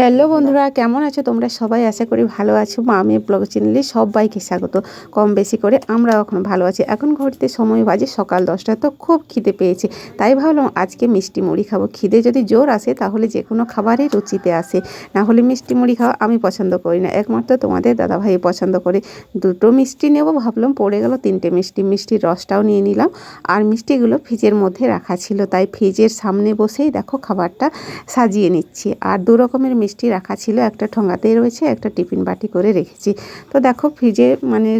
Hello বন্ধুরা, কেমন আছো? তোমরা সবাই আশা করি ভালো আছো। মা আমি ব্লগ চ্যানেলে সবাইকে স্বাগত। কম বেশি করে আমরা এখন ভালো আছি। এখন ঘড়িতে সময় বাজে সকাল দশটা, তো খুব খিদে পেয়েছে। তাই ভাবলাম আজকে মিষ্টি মুড়ি খাব। খিদে যদি জোর আসে, তাহলে যে কোনো খাবারই রুচিতে আসে। না হলে মিষ্টি মুড়ি খাওয়া আমি পছন্দ করি না। একমাত্র তোমাদের দাদাভাই পছন্দ করে। দুটো মিষ্টি নেব, ভাবলাম পড়ে গেল তিনটে মিষ্টি। মিষ্টির রসটাও নিয়ে নিলাম। আর মিষ্টিগুলো ফ্রিজের মধ্যে রাখা ছিল। তাই ফ্রিজের সামনে বসেই দেখো খাবারটা সাজিয়ে নিচ্ছি। আর দু রকমের মিষ্টি রাখা ছিল, একটা ঠোঙাতেই রয়েছে, একটা টিফিন বাটি করে রেখেছি। তো দেখো ফ্রিজে মানে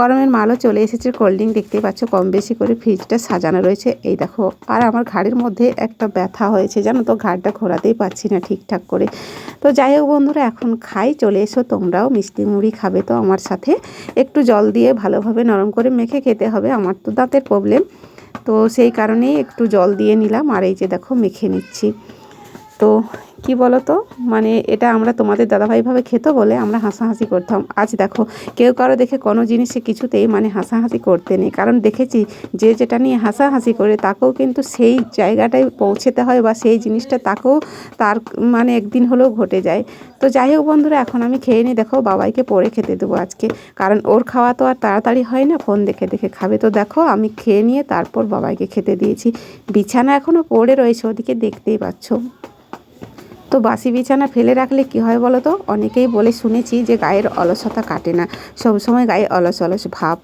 গরমের মালও চলে এসেছে কোল্ড ড্রিঙ্ক দেখতেই পাচ্ছ, কম বেশি করে ফ্রিজটা সাজানো রয়েছে। এই দেখো, আর আমার ঘাড়ের মধ্যে একটা ব্যথা হয়েছে, জানো তো, ঘাড়টা ঘোরাতেই পারছি না ঠিকঠাক করে। তো যাই হোক বন্ধুরা, এখন খাই, চলে এসো, তোমরাও মিষ্টি মুড়ি খাবে তো আমার সাথে। একটু জল দিয়ে ভালোভাবে নরম করে মেখে খেতে হবে, আমার তো দাঁতের প্রবলেম তো সেই কারণেই একটু জল দিয়ে নিলাম, আর এই যে দেখো, মেখে নিচ্ছি। তো কি বলো তো মানে এটা আমরা তোমাদের দাদাভাইভাবে খেত বলে আমরা হাসাহাসি করতাম। আজ দেখো, কেউ কারও দেখে কোনো জিনিসে কিছুতেই মানে হাসাহাসি করতে নেই। কারণ দেখেছি যে যেটা নিয়ে হাসাহাসি করে তাকেও কিন্তু সেই জায়গাটায় পৌঁছেতে হয় বা সেই জিনিসটা তাকেও তার মানে একদিন হলেও ঘটে যায়। তো যাই হোক বন্ধুরা, এখন আমি খেয়ে নিই দেখো বাবাইকে পরে খেতে দেবো আজকে। কারণ ওর খাওয়া তো আর তাড়াতাড়ি হয় না, ফোন দেখে দেখে খাবে। তো দেখো আমি খেয়ে নিয়ে তারপর বাবাইকে খেতে দিয়েছি। বিছানা এখনও পড়ে রয়েছে, ওদিকে দেখতেই পাচ্ছ। তো বাসি বিছানা ফেলে রাখলে কি হয় বলো তো? অনেকেই বলে শুনেছি যে গায়ের অলসতা কাটে না। সবসময় গায়ে অলস অলস ভাব।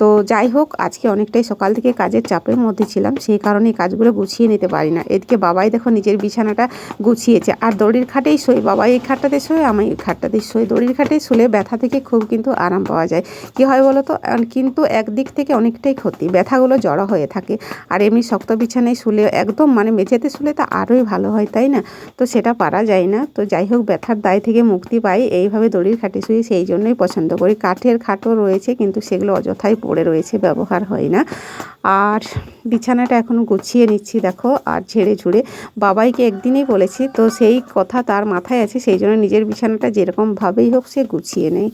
তো যাই হোক, আজকে অনেকটাই সকাল থেকে কাজের চাপের মধ্যে ছিলাম। সেই কারণে কাজগুলো গুছিয়ে নিতে পারি না। এদিকে বাবাই দেখো নিজের বিছানাটা গুছিয়েছে। আর দড়ির খাটেই শোয়। বাবাই এই খাটটাতে শোয় আমি এই খাটটাতে শোয়। দড়ির খাটেই শুলে ব্যথা থেকে খুব কিন্তু আরাম পাওয়া যায়। কি হয় বলো তো? কিন্তু একদিক থেকে অনেকটাই ক্ষতি। ব্যথাগুলো জড়ো হয়ে থাকে। আর এমনি শক্ত বিছানায় শুলে একদম মানে মেঝেতে শুলে তো আরোই ভালো হয়, তাই না? তো সেটা পারা যায় না। তো যাই হোক ব্যথার দায় থেকে মুক্তি পাই। এইভাবে দড়ির খাটি শুয়ে সেই জন্যই পছন্দ করি। কাঠের খাটও রয়েছে, কিন্তু সেগুলো অযথাই পড়ে রয়েছে, ব্যবহার হয় না। আর বিছানাটা এখন গুছিয়ে নিচ্ছি, দেখো, আর ঝেড়ে ঝুড়ে। বাবাইকে একদিনই বলেছি, তো সেই কথা তার মাথায় আছে, সেই জন্য নিজের বিছানাটা যেরকমভাবেই হোক সে গুছিয়ে নেয়।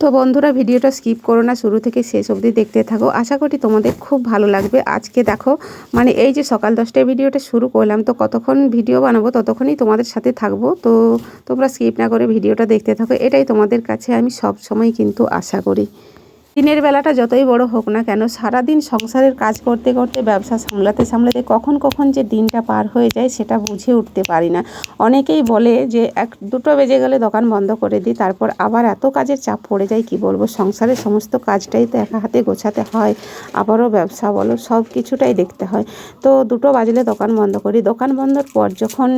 তো বন্ধুরা, ভিডিওটা স্কিপ করো না, শুরু থেকে শেষ অবধি দেখতে থাকো। আশা করি তোমাদের খুব ভালো লাগবে। আজকে দেখো মানে এই যে সকাল দশটায় ভিডিওটা শুরু করলাম, তো কতক্ষণ ভিডিও বানাবো ততক্ষণই তোমাদের সাথে থাকব। তো তোমরা স্কিপ না করে ভিডিওটা দেখতে থাকো, এটাই তোমাদের কাছে আমি সব সময় কিন্তু আশা করি। দিনের বেলাটা যতই বড় হোক না কেন, সারাদিন সংসারের কাজ করতে করতে, ব্যবসা সামলাতে সামলাতে কখন কখন যে দিনটা পার হয়ে যায় সেটা বুঝে উঠতে পারি না। অনেকেই বলে যে, এক, দুটো বেজে গেলে দোকান বন্ধ করে দিই, তারপর আবার এত কাজের চাপ পড়ে যায়, কি বলব? সংসারের সমস্ত কাজটাই তো একা হাতে গোছাতে হয়, আবারও ব্যবসা বলো, সব কিছুটাই দেখতে হয়। তো দুটো বাজলে দোকান বন্ধ করি। দোকান বন্ধর পর যখন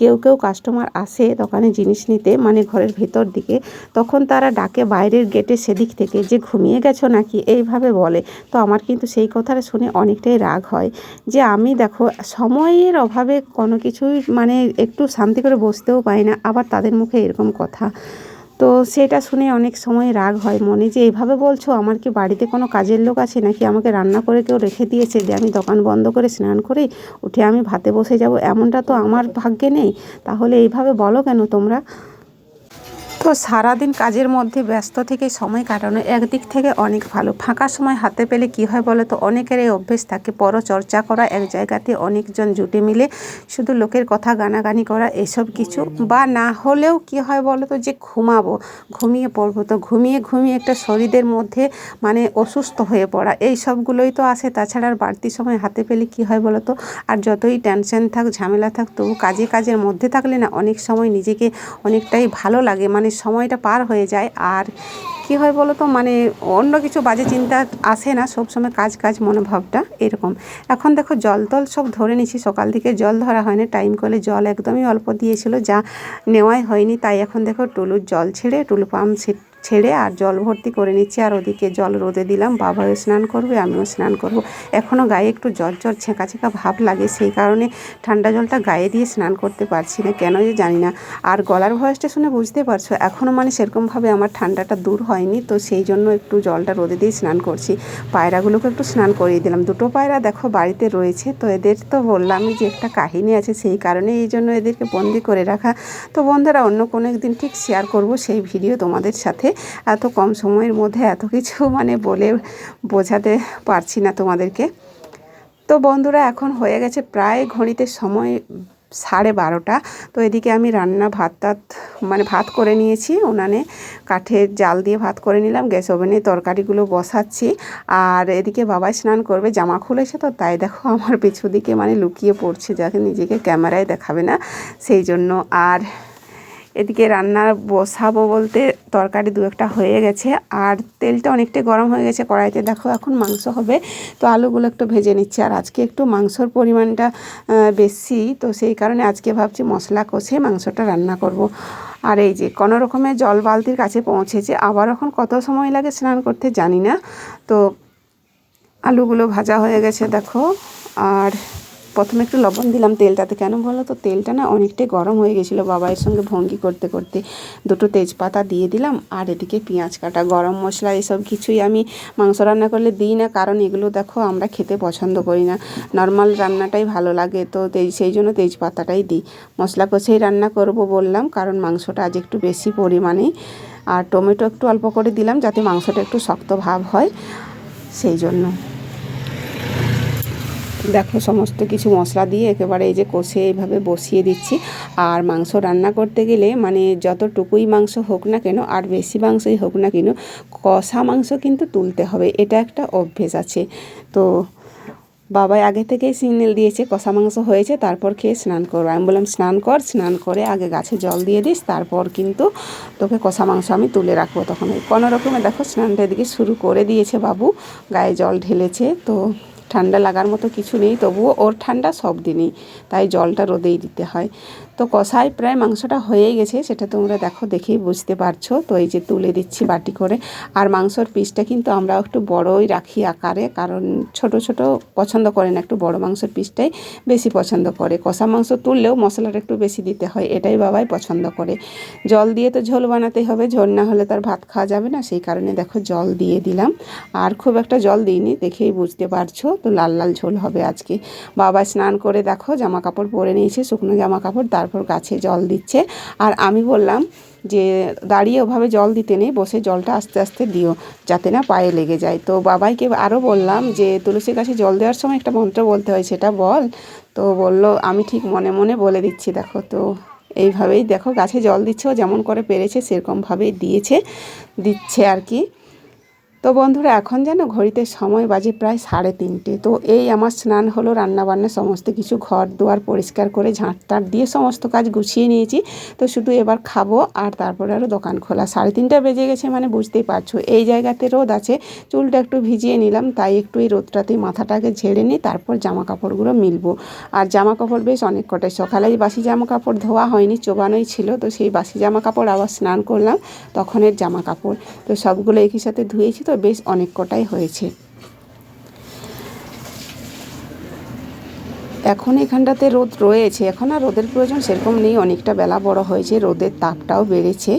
কেউ কেউ কাস্টমার আসে দোকানে জিনিস নিতে মানে ঘরের ভেতর দিকে, তখন তারা ডাকে বাইরের গেটে সেদিক থেকে যে ঘুমিয়ে গেছো নাকি? এইভাবে বলে। তো আমার কিন্তু সেই কথাটা শুনে অনেকটাই রাগ হয় যে আমি দেখো, সময়ের অভাবে কোনো কিছুই মানে একটু শান্তি করে বসতেও পাই না, আবার তাদের মুখে এরকম কথা। তো সেটা শুনে অনেক সময় রাগ হয় মনে যে, এইভাবে বলছো? আমার কি বাড়িতে কোনো কাজের লোক আছে নাকি? আমাকে রান্না করে কেউ রেখে দিয়েছে যে, আমি দোকান বন্ধ করে স্নান করে, উঠে আমি ভাতে বসে যাব। এমনটা তো আমার ভাগ্যে নেই। তাহলে এইভাবে বলো কেন তোমরা? তো সারাদিন কাজের মধ্যে ব্যস্ত থেকে সময় কাটানো একদিক থেকে অনেক ভালো। ফাঁকা সময় হাতে পেলে কি হয় বলো তো? অনেকের এই অভ্যেস থাকে পরচর্চা করা, এক জায়গাতে অনেকজন জুটে মিলে শুধু লোকের কথা গানাগানি করা, এসব কিছু। বা না হলেও কি হয় বলো তো? যে ঘুমাবো, ঘুমিয়ে পড়ব তো? ঘুমিয়ে ঘুমিয়ে একটা শরীরের মধ্যে মানে অসুস্থ হয়ে পড়া, এই সবগুলোই তো আসে। তাছাড়া আর বাড়তি সময় হাতে পেলে কি হয় বলো তো? আর যতই টেনশন থাক, ঝামেলা থাক, তবু কাজে কাজের মধ্যে থাকলে না অনেক সময় নিজেকে অনেকটাই ভালো লাগে। মানে সময়টা পার হয়ে যায়। আর কি হয় বলো তো মানে অন্য কিছু বাজে চিন্তা আসে না সবসময় কাজ কাজ, মনোভাবটা এরকম। এখন দেখো জল তল সব ধরে নিছি সকাল থেকে জল ধরা হয়নি টাইম করে জল একদমই অল্প দিয়েছিল, যা নেওয়াই হয়নি। তাই এখন দেখো টুলুর জল ছেড়ে, টুলু পাম্প ছেড়ে আর জল ভর্তি করে নিচ্ছি। আর ওদিকে জল রোদে দিলাম, বাবাও স্নান করবে, আমিও স্নান করব। এখনও গায়ে একটু জ্বর জ্বর ছেঁকা ছেঁকা ভাব লাগে, সেই কারণে ঠান্ডা জলটা গায়ে দিয়ে স্নান করতে পারছি না। কেন যে জানি না। আর গলার ভয়েসটা শুনে বুঝতে পারছ এখনও মানে সেরকমভাবে আমার ঠান্ডাটা দূর হয়নি, তো সেই জন্য একটু জলটা রোদে দিয়ে স্নান করছি। পায়রাগুলোকে একটু স্নান করিয়ে দিলাম। দুটো পায়রা দেখো বাড়িতে রয়েছে, তো এদের তো বললামই যে একটা কাহিনী আছে, সেই কারণে এই জন্য এদেরকে বন্দি করে রাখা। তো বন্ধুরা, অন্য কোনো একদিন ঠিক শেয়ার করব সেই ভিডিও তোমাদের সাথে। এত কম সময়ের মধ্যে এত কিছু মানে বলে বোঝাতে পারছি না তোমাদেরকে। তো বন্ধুরা, এখন হয়ে গেছে প্রায় ঘড়িতে সময় সাড়ে বারোটা। তো এদিকে আমি রান্না ভাত টাত মানে ভাত করে নিয়েছি, উনানে কাঠের জাল দিয়ে ভাত করে নিলাম, গ্যাস ওভেনে তরকারিগুলো বসাচ্ছি। আর এদিকে বাবাই স্নান করবে, জামা খুলেছে তো তাই দেখো আমার পিছু দিকে মানে লুকিয়ে পড়ছে, যাকে নিজেকে ক্যামেরায় দেখাবে না, সেই জন্য। আর এদিকে রান্না বসাবো বলতে তরকারি দু একটা হয়ে গেছে, আর তেলটা অনেকটাই গরম হয়ে গেছে কড়াইতে। দেখো এখন মাংস হবে, তো আলুগুলো একটু ভেজে নিচ্ছি। আর আজকে একটু মাংসর পরিমাণটা বেশি, তো সেই কারণে আজকে ভাবছি মশলা কষে মাংসটা রান্না করব। আর এই যে কোনো রকমের জল বালতির কাছে পৌঁছেছে, আবার এখন কত সময় লাগে স্নান করতে জানি না। তো আলুগুলো ভাজা হয়ে গেছে, দেখো। আর প্রথমে একটু লবণ দিলাম তেলটাতে। কেন বলো তো? তেলটা না অনেকটাই গরম হয়ে গেছিল বাবাইয়ের সঙ্গে ভঙ্গি করতে করতে। দুটো তেজপাতা দিয়ে দিলাম আর এদিকে পেঁয়াজ কাটা, গরম মশলা এসব কিছুই আমি মাংস রান্না করলে দিই না। কারণ এগুলো দেখো আমরা খেতে পছন্দ করি না। নর্মাল রান্নাটাই ভালো লাগে তো সেই জন্য তেজপাতাটাই দিই। মশলা কষেই রান্না করব বললাম, কারণ মাংসটা আজ একটু বেশি পরিমাণেই আর টমেটো একটু অল্প করে দিলাম যাতে মাংসটা একটু শক্ত ভাব হয়, সেই জন্য। দেখো, সমস্ত কিছু মশলা দিয়ে একেবারে এই যে কষে এইভাবে বসিয়ে দিচ্ছি। আর মাংস রান্না করতে গেলে মানে যতটুকুই মাংস হোক না কেন, আর বেশি মাংসই হোক না কেন, কষা মাংস কিন্তু তুলতে হবে। এটা একটা অভ্যেস আছে। তো বাবাই আগে থেকেই সিগন্যাল দিয়েছে, কষা মাংস হয়েছে, তারপর খেয়ে স্নান করব আমি বললাম, স্নান কর, স্নান করে আগে গাছে জল দিয়ে দিস, তারপর কিন্তু তোকে কষা মাংস আমি তুলে রাখব তখন। কোনো রকমে দেখো, স্নানটা এদিকে শুরু করে দিয়েছে বাবু। গায়ে জল ঢেলেছে, তো ঠান্ডা লাগার মতো কিছু নেই, তবুও ওর ঠান্ডা সব দিনই, তাই জলটা রোদেই দিতে হয়। তো কষায় প্রায় মাংসটা হয়ে গেছে, সেটা তোমরা দেখো, দেখেই বুঝতে পারছ। তো এই যে তুলে দিচ্ছি বাটি করে। আর মাংসর পিসটা কিন্তু আমরা একটু বড়ই রাখি আকারে, কারণ ছোট ছোট পছন্দ করে না, একটু বড় মাংসের পিসটাই বেশি পছন্দ করে। কষা মাংস তুললেও মশলাটা একটু বেশি দিতে হয়, এটাই বাবাই পছন্দ করে। জল দিয়ে তো ঝোল বানাতে হবে, ঝোল না হলে তার ভাত খাওয়া যাবে না, সেই কারণে দেখো জল দিয়ে দিলাম। আর খুব একটা জল দিইনি, দেখেই বুঝতে পারছ, তো লাল লাল ঝোল হবে আজকে। বাবা স্নান করে দেখো জামা কাপড় পরে নিয়েছে, শুকনো জামা কাপড় তারপর গাছে জল দিচ্ছে। আর আমি বললাম যে, দাঁড়িয়ে ওভাবে জল দিতে নেই, বসে জলটা আস্তে আস্তে দিও, যাতে না পায়ে লেগে যায়। তো বাবাইকে আরও বললাম যে তুলসী গাছে জল দেওয়ার সময় একটা মন্ত্র বলতে হয়, সেটা বল। তো বলল, আমি ঠিক মনে মনে বলে দিচ্ছি, দেখো তো, এইভাবেই দেখো গাছে জল দিচ্ছে, ও যেমন করে পেরেছে, সেরকমভাবেই দিয়েছে, দিচ্ছে আর কি। তো বন্ধুরা, এখন যেন ঘড়িতে সময় বাজে প্রায় সাড়ে তিনটে। তো এই আমার স্নান হলো, রান্নাবান্না, সমস্ত কিছু ঘর দুয়ার পরিষ্কার করে ঝাঁট টাট দিয়ে সমস্ত কাজ গুছিয়ে নিয়েছি। তো শুধু এবার খাব আর তারপরে আরও দোকান খোলা। সাড়ে তিনটা বেজে গেছে মানে বুঝতেই পারছ, এই জায়গাতে রোদ আছে। চুলটা একটু ভিজিয়ে নিলাম, তাই একটু এই রোদটাতেই মাথাটাকে ঝেড়ে নিই, তারপর জামা কাপড়গুলো মিলবো। আর জামা কাপড় বেশ অনেক কটাই সকালে বাসি জামা কাপড় ধোয়া হয়নি, চোবানোই ছিল। তো সেই বাসি জামা কাপড় আবার স্নান করলাম, তখনের জামা কাপড় তো সবগুলো একই সাথে ধুয়েছি। তো বেশ অনেক কটাই হয়েছে। এখন এখানটাতে রোদ রয়েছে। এখন আর রোদের প্রয়োজন সেরকম নেই। অনেকটা বেলা বড় হয়েছে। রোদের তাপটাও বেড়েছে।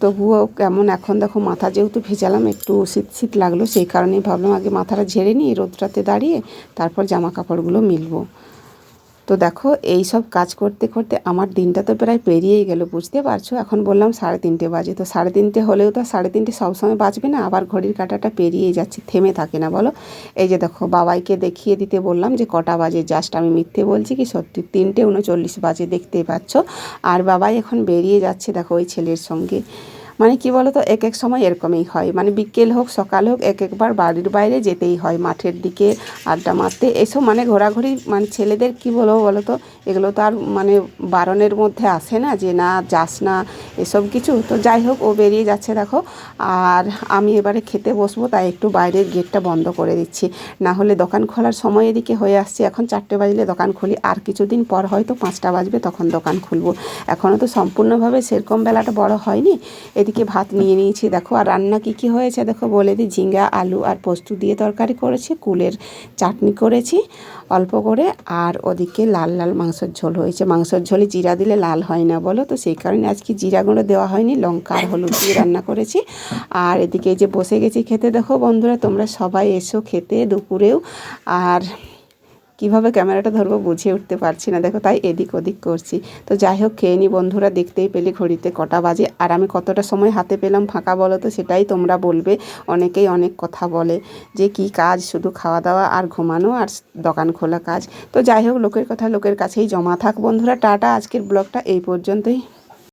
তবুও কেমন এখন দেখো মাথা যেহেতু ভেজালাম, একটু শীত শীত লাগল, সেই কারণেই ভাবলাম আগে মাথাটা ঝেড়ে নিই, রোদটাতে দাঁড়িয়ে তারপর জামা কাপড়গুলো মিলবো। তো দেখো এই সব কাজ করতে করতে আমার দিনটা তো প্রায় পেরিয়েই গেল, বুঝতে পারছ? এখন বললাম সাড়ে তিনটে বাজে, তো সাড়ে তিনটে হলেও তো সাড়ে তিনটে সবসময় বাজবে না, আবার ঘড়ির কাঁটাটা পেরিয়েই যাচ্ছে, থেমে থাকে না, বলো? এই যে দেখো, বাবাইকে দেখিয়ে দিতে বললাম যে কটা বাজে, জাস্ট আমি মিথ্যে বলছি কি সত্যি, তিনটে উনচল্লিশ বাজে, দেখতেই পাচ্ছ? আর বাবাই এখন বেরিয়ে যাচ্ছে, দেখো ওই ছেলের সঙ্গে। মানে কি বলতো এক এক সময় এরকমই হয়। মানে বিকেল হোক, সকাল হোক এক একবার বাড়ির বাইরে যেতেই হয়, মাঠের দিকে আড্ডা মারতে। এসব মানে ঘোরাঘুরি মানে ছেলেদের কি বলব বলো তো এগুলো তো আর মানে বারণের মধ্যে আসে না যে না, যাস না, এসব কিছু। তো যাই হোক, ও বেরিয়ে যাচ্ছে দেখো। আর আমি এবারে খেতে বসবো, তাই একটু বাইরের গেটটা বন্ধ করে দিচ্ছি। না হলে দোকান খোলার সময় এদিকে হয়ে আসছে। এখন চারটে বাজলে দোকান খুলি। আর কিছুদিন পর হয়তো পাঁচটা বাজবে, তখন দোকান খুলবো। এখনও তো সম্পূর্ণভাবে সেরকম বেলাটা বড় হয়নি। এদিকে ভাত নিয়ে নিয়েছি, দেখো। আর রান্না কী কী হয়েছে দেখো, বলে দিই। ঝিঙ্গা, আলু আর পোস্ত দিয়ে তরকারি করেছি, কুলের চাটনি করেছি অল্প করে। আর ওদিকে লাল লাল মাংসের ঝোল হয়েছে। মাংসের ঝোলে জিরা দিলে লাল হয় না বলো তো, সেই কারণে আজকে জিরা গুঁড়ো দেওয়া হয়নি, লঙ্কা আর হলুদ দিয়ে রান্না করেছি। আর এদিকে যে বসে গেছি খেতে, দেখো বন্ধুরা, তোমরা সবাই এসো খেতে দুপুরেও। আর কীভাবে ক্যামেরাটা ধরবো বুঝে উঠতে পারছি না। দেখো তাই এদিক ওদিক করছি। তো যাই হোক, খেয়ে নি বন্ধুরা, দেখতেই পেলে ঘড়িতে কটা বাজে। আর আমি কতটা সময় হাতে পেলাম ফাঁকা বলো তো, সেটাই তোমরা বলবে। অনেকেই অনেক কথা বলে যে কি কাজ, শুধু খাওয়া দাওয়া আর ঘুমানো আর দোকান খোলা কাজ। তো যাই হোক, লোকের কথা লোকের কাছেই জমা থাক বন্ধুরা। টাটা, আজকের ব্লগটা এই পর্যন্তই।